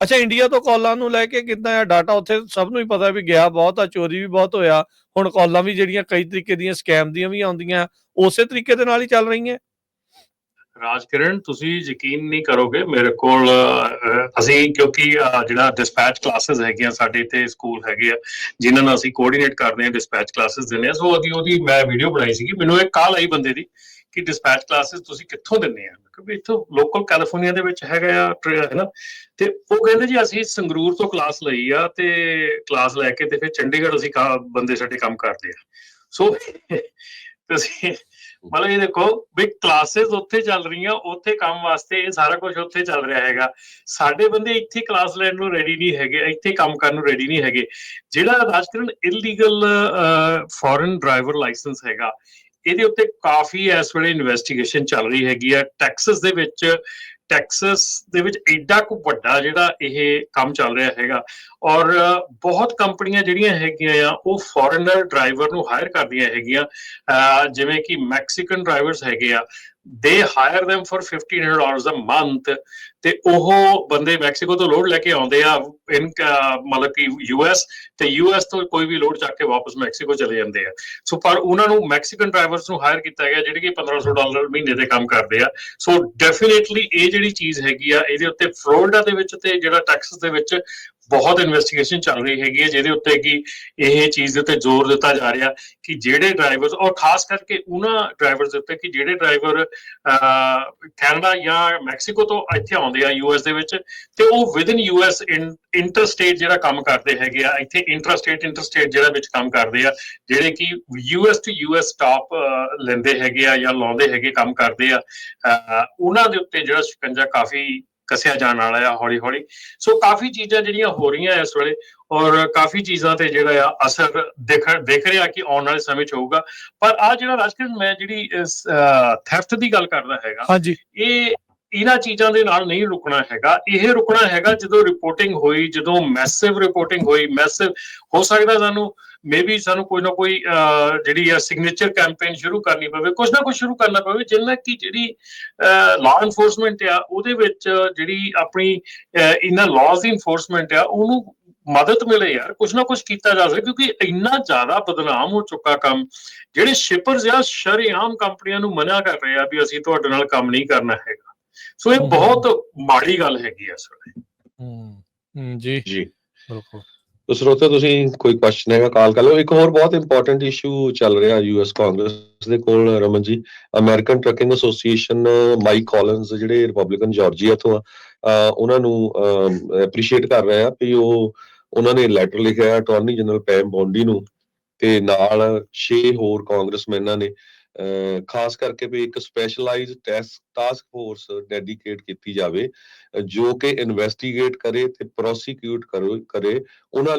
ਅੱਛਾ ਇੰਡੀਆ ਤੋਂ ਕਾਲਾਂ ਨੂੰ ਲੈ ਕੇ ਕਿੱਦਾਂ ਆ? ਡਾਟਾ ਉੱਥੇ ਸਭ ਨੂੰ ਹੀ ਪਤਾ ਵੀ ਗਿਆ, ਬਹੁਤ ਆ, ਚੋਰੀ ਵੀ ਬਹੁਤ ਹੋਇਆ। ਹੁਣ ਕਾਲਾਂ ਵੀ ਜਿਹੜੀਆਂ ਕਈ ਤਰੀਕੇ ਦੀਆਂ ਸਕੈਮ ਦੀਆਂ ਵੀ ਆਉਂਦੀਆਂ, ਉਸੇ ਤਰੀਕੇ ਦੇ ਨਾਲ ਹੀ ਚੱਲ ਰਹੀਆਂ। ਰਾਜਕਿਰਨ, ਤੁਸੀਂ ਯਕੀਨ ਨਹੀਂ ਕਰੋਗੇ, ਮੇਰੇ ਕੋਲ ਅਸੀਂ ਕਿਉਂਕਿ ਜਿਹੜਾ ਡਿਸਪੈਚ ਕਲਾਸਿਸ ਹੈਗੀਆਂ ਸਾਡੇ ਇੱਥੇ ਸਕੂਲ ਹੈਗੇ ਆ, ਜਿਨ੍ਹਾਂ ਨਾਲ ਅਸੀਂ ਕੋਆਰਡੀਨੇਟ ਕਰਦੇ ਹਾਂ ਡਿਸਪੈਚ ਕਲਾਸਿਸ ਦਿੰਦੇ ਆ ਸੋ ਉਹਦੀ ਉਹਦੀ, ਮੈਂ ਵੀਡੀਓ ਬਣਾਈ ਸੀਗੀ। ਮੈਨੂੰ ਇੱਕ ਕਾਲ ਆਈ ਬੰਦੇ ਦੀ ਕਿ ਡਿਸਪੈਚ ਕਲਾਸਿਸ ਤੁਸੀਂ ਕਿੱਥੋਂ ਦਿੰਦੇ ਆ? ਕਿਉਂਕਿ ਇੱਥੋਂ ਲੋਕਲ ਕੈਲੀਫੋਰਨੀਆ ਦੇ ਵਿੱਚ ਹੈਗਾ ਆ ਹੈ ਨਾ? ਤੇ ਉਹ ਕਹਿੰਦੇ ਜੀ ਅਸੀਂ ਸੰਗਰੂਰ ਤੋਂ ਕਲਾਸ ਲਈ ਆ ਤੇ ਕਲਾਸ ਲੈ ਕੇ ਤੇ ਫਿਰ ਚੰਡੀਗੜ੍ਹ ਅਸੀਂ ਬੰਦੇ ਸਾਡੇ ਕੰਮ ਕਰਦੇ ਆ। ਸੋ ਤੁਸੀਂ ਮਤਲਬ ਇਹ ਦੇਖੋ ਵੀ ਕਲਾਸਿਸ ਉੱਥੇ ਚੱਲ ਰਹੀਆਂ, ਉੱਥੇ ਕੰਮ ਵਾਸਤੇ ਇਹ ਸਾਰਾ ਕੁਝ ਉੱਥੇ ਚੱਲ ਰਿਹਾ ਹੈਗਾ। ਸਾਡੇ ਬੰਦੇ ਇੱਥੇ ਕਲਾਸ ਲੈਣ ਨੂੰ ਰੈਡੀ ਨਹੀਂ ਹੈਗੇ, ਇੱਥੇ ਕੰਮ ਕਰਨ ਨੂੰ ਰੈਡੀ ਨਹੀਂ ਹੈਗੇ। ਜਿਹੜਾ Rajkaran illegal foreign driver licence ਹੈਗਾ ਇਹਦੇ ਉੱਤੇ ਕਾਫੀ ਇਸ ਵੇਲੇ ਇਨਵੈਸਟੀਗੇਸ਼ਨ ਚੱਲ ਰਹੀ ਹੈਗੀ ਆ। ਟੈਕਸਸ ਦੇ ਵਿੱਚ ਟੈਕਸਸ ਦੇ ਵਿੱਚ ਐਡਾ ਕੁ ਵੱਡਾ ਜਿਹੜਾ ਇਹ ਕੰਮ ਚੱਲ ਰਿਹਾ ਹੈਗਾ। ਔਰ ਬਹੁਤ ਕੰਪਨੀਆਂ ਜਿਹੜੀਆਂ ਹੈਗੀਆਂ ਆ, ਉਹ ਫੋਰਨਰ ਡਰਾਈਵਰ ਨੂੰ ਹਾਇਰ ਕਰਦੀਆਂ ਹੈਗੀਆਂ। ਅਹ ਜਿਵੇਂ ਕਿ ਮੈਕਸੀਕਨ ਡਰਾਈਵਰਸ ਹੈਗੇ ਆ। ਦੇ hire them for 1500 dollars a month ਤੇ ਉਹ ਬੰਦੇ ਮੈਕਸੀਕੋ ਤੋਂ ਲੋਡ ਲੈ ਕੇ ਆਉਂਦੇ ਆ ਇਨ ਮਤਲਬ ਕਿ ਯੂਐਸ ਤੇ ਯੂਐਸ ਤੋਂ ਕੋਈ ਵੀ ਲੋਡ ਚੱਕ ਕੇ ਵਾਪਸ ਮੈਕਸੀਕੋ ਚਲੇ ਜਾਂਦੇ ਆ। ਸੋ ਪਰ ਉਹਨਾਂ ਨੂੰ ਮੈਕਸੀਕਨ ਡਰਾਈਵਰਸ ਨੂੰ ਹਾਇਰ ਕੀਤਾ ਗਿਆ ਜਿਹੜੇ ਕਿ 1500 ਡਾਲਰ ਮਹੀਨੇ ਦੇ ਕੰਮ ਕਰਦੇ ਆ। ਸੋ ਡੈਫੀਨਿਟਲੀ ਇਹ ਜਿਹੜੀ ਚੀਜ਼ ਹੈਗੀ ਆ, ਇਹਦੇ ਉੱਤੇ ਫਲੋਰੀਡਾ ਦੇ ਵਿੱਚ ਤੇ ਜਿਹੜਾ ਟੈਕਸਸ ਦੇ ਵਿੱਚ ਬਹੁਤ ਇਨਵੈਸਟੀਗੇਸ਼ਨ ਚੱਲ ਰਹੀ ਹੈਗੀ ਹੈ, ਜਿਹਦੇ ਉੱਤੇ ਕਿ ਇਹ ਚੀਜ਼ ਦੇ ਉੱਤੇ ਜ਼ੋਰ ਦਿੱਤਾ ਜਾ ਰਿਹਾ ਕਿ ਜਿਹੜੇ ਡਰਾਈਵਰਸ ਔਰ ਖਾਸ ਕਰਕੇ ਉਹਨਾਂ ਡਰਾਈਵਰਸ ਦੇ ਉੱਤੇ ਕਿ ਜਿਹੜੇ ਡਰਾਈਵਰ ਕੈਨੇਡਾ ਜਾਂ ਮੈਕਸੀਕੋ ਤੋਂ ਇੱਥੇ ਆਉਂਦੇ ਆ ਯੂਐਸ ਦੇ ਵਿੱਚ, ਤੇ ਉਹ ਵਿਦਨ ਯੂਐਸ ਇੰਟਰਸਟੇਟ ਜਿਹੜਾ ਕੰਮ ਕਰਦੇ ਹੈਗੇ ਆ, ਇੱਥੇ ਇੰਟਰਸਟੇਟ ਇੰਟਰਸਟੇਟ ਜਿਹੜਾ ਵਿੱਚ ਕੰਮ ਕਰਦੇ ਆ, ਜਿਹੜੇ ਕਿ ਯੂਐਸ ਟੂ ਯੂਐਸ ਸਟਾਪ ਲੈਂਦੇ ਹੈਗੇ ਆ ਜਾਂ ਲਾਉਂਦੇ ਹੈਗੇ ਕੰਮ ਕਰਦੇ ਆ ਉਹਨਾਂ ਦੇ ਉੱਤੇ ਜਿਹੜਾ ਸ਼ਿਕੰਜਾ ਕਾਫੀ ਕਸਿਆ ਜਾਣ ਵਾਲਾ ਆ ਹੌਲੀ ਹੌਲੀ। ਸੋ ਕਾਫੀ ਚੀਜ਼ਾਂ ਜਿਹੜੀਆਂ ਹੋ ਰਹੀਆਂ ਇਸ ਵੇਲੇ ਔਰ ਕਾਫੀ ਚੀਜ਼ਾਂ ਤੇ ਜਿਹੜਾ ਆ ਅਸਰ ਦੇਖ ਦੇਖ ਰਿਹਾ ਕਿ ਆਉਣ ਵਾਲੇ ਸਮੇਂ 'ਚ ਹੋਊਗਾ। ਪਰ ਆ ਜਿਹੜਾ ਰਾਜਕਰਨ ਮੈਂ ਜਿਹੜੀ ਥੈਫਟ ਦੀ ਗੱਲ ਕਰਦਾ ਹੈਗਾ ਹਾਂਜੀ। ਇਹ ਇਹਨਾਂ ਚੀਜ਼ਾਂ ਦੇ ਨਾਲ ਨਹੀਂ ਰੁਕਣਾ ਹੈਗਾ। ਇਹ ਰੁਕਣਾ ਹੈਗਾ ਜਦੋਂ ਰਿਪੋਰਟਿੰਗ ਹੋਈ ਜਦੋਂ ਮੈਸਿਵ ਰਿਪੋਰਟਿੰਗ ਹੋਈ ਮੈਸਿਵ ਹੋ ਸਕਦਾ ਸਾਨੂੰ ਮੇਬੀ ਸਾਨੂੰ ਕੋਈ ਨਾ ਕੋਈ ਅਹ, ਜਿਹੜੀ ਆ ਸਿਗਨੇਚਰ ਕੈਂਪੇਨ ਸ਼ੁਰੂ ਕਰਨੀ ਪਵੇ ਕੁਝ ਨਾ ਕੁਝ ਸ਼ੁਰੂ ਕਰਨਾ ਪਵੇ ਜਿੰਨਾ ਕਿ ਜਿਹੜੀ ਲਾਅ ਇਨਫੋਰਸਮੈਂਟ ਆ ਉਹਦੇ ਵਿੱਚ ਜਿਹੜੀ ਆਪਣੀ ਅਹ, ਇਹਨਾਂ ਲਾਜ਼ ਦੀ ਇਨਫੋਰਸਮੈਂਟ ਆ ਉਹਨੂੰ ਮਦਦ ਮਿਲੇ ਯਾਰ ਕੁਝ ਨਾ ਕੁਝ ਕੀਤਾ ਜਾ ਸਕੇ ਕਿਉਂਕਿ ਇੰਨਾ ਜ਼ਿਆਦਾ ਬਦਨਾਮ ਹੋ ਚੁੱਕਾ ਕੰਮ ਜਿਹੜੇ ਸ਼ਿਪਰਸ ਆ ਸ਼ਰੇਆਮ ਕੰਪਨੀਆਂ ਨੂੰ ਮਨਾ ਕਰ ਰਹੇ ਆ ਵੀ ਅਸੀਂ ਤੁਹਾਡੇ ਨਾਲ ਕੰਮ ਨਹੀਂ ਕਰਨਾ ਹੈਗਾ। ਸੋ ਇਹ। ਬਹੁਤ ਮਾੜੀ ਗੱਲ ਹੈਗੀ ਆ ਵੇਲੇ ਹੂੰ ਜੀ। ਜੀ। ਬਿਲਕੁਲ। ਤੋ ਸਰੋਤੇ ਤੁਸੀਂ ਕੋਈ ਕੁਐਸਚਨ ਹੈਗਾ ਕਾਲ ਕਰ ਲਓ। ਇੱਕ ਹੋਰ ਬਹੁਤ ਇੰਪੋਰਟੈਂਟ ਇਸ਼ੂ ਚੱਲ ਰਿਹਾ ਯੂਐਸ ਕਾਂਗਰਸ ਦੇ ਕੋਲ Raman ji. American Trucking Association Mike Collins ਜਿਹੜੇ ਰਿਪਬਲਿਕਨ ਜਾਰਜੀਆ ਤੋਂ ਆ ਉਹਨਾਂ ਨੂੰ ਐਪਰੀਸ਼ੀਏਟ ਕਰ ਰਿਹਾ ਆ ਵੀ ਉਹ ਉਹਨਾਂ ਨੇ ਲੈਟਰ ਲਿਖਿਆ ਅਟਾਰਨੀ ਜਨਰਲ ਪੈਮ ਬੌਂਡੀ ਨੂੰ। ਤੇ ਨਾਲ 6 ਹੋਰ ਕਾਂਗਰਸਮੈਨਾਂ ਨੇ। ਖਾਸ ਕਰਕੇ ਵੀ ਇੱਕ specialise task task force dedicate ਕੀਤੀ ਜਾਵੇ ਜੋ ਕਿ ਇਨਵੈਸਟੀਗੇਟ ਕਰੇ ਤੇ ਪ੍ਰੋਸੀਕਿਊਟ ਕਰੇ ਉਹਨਾਂ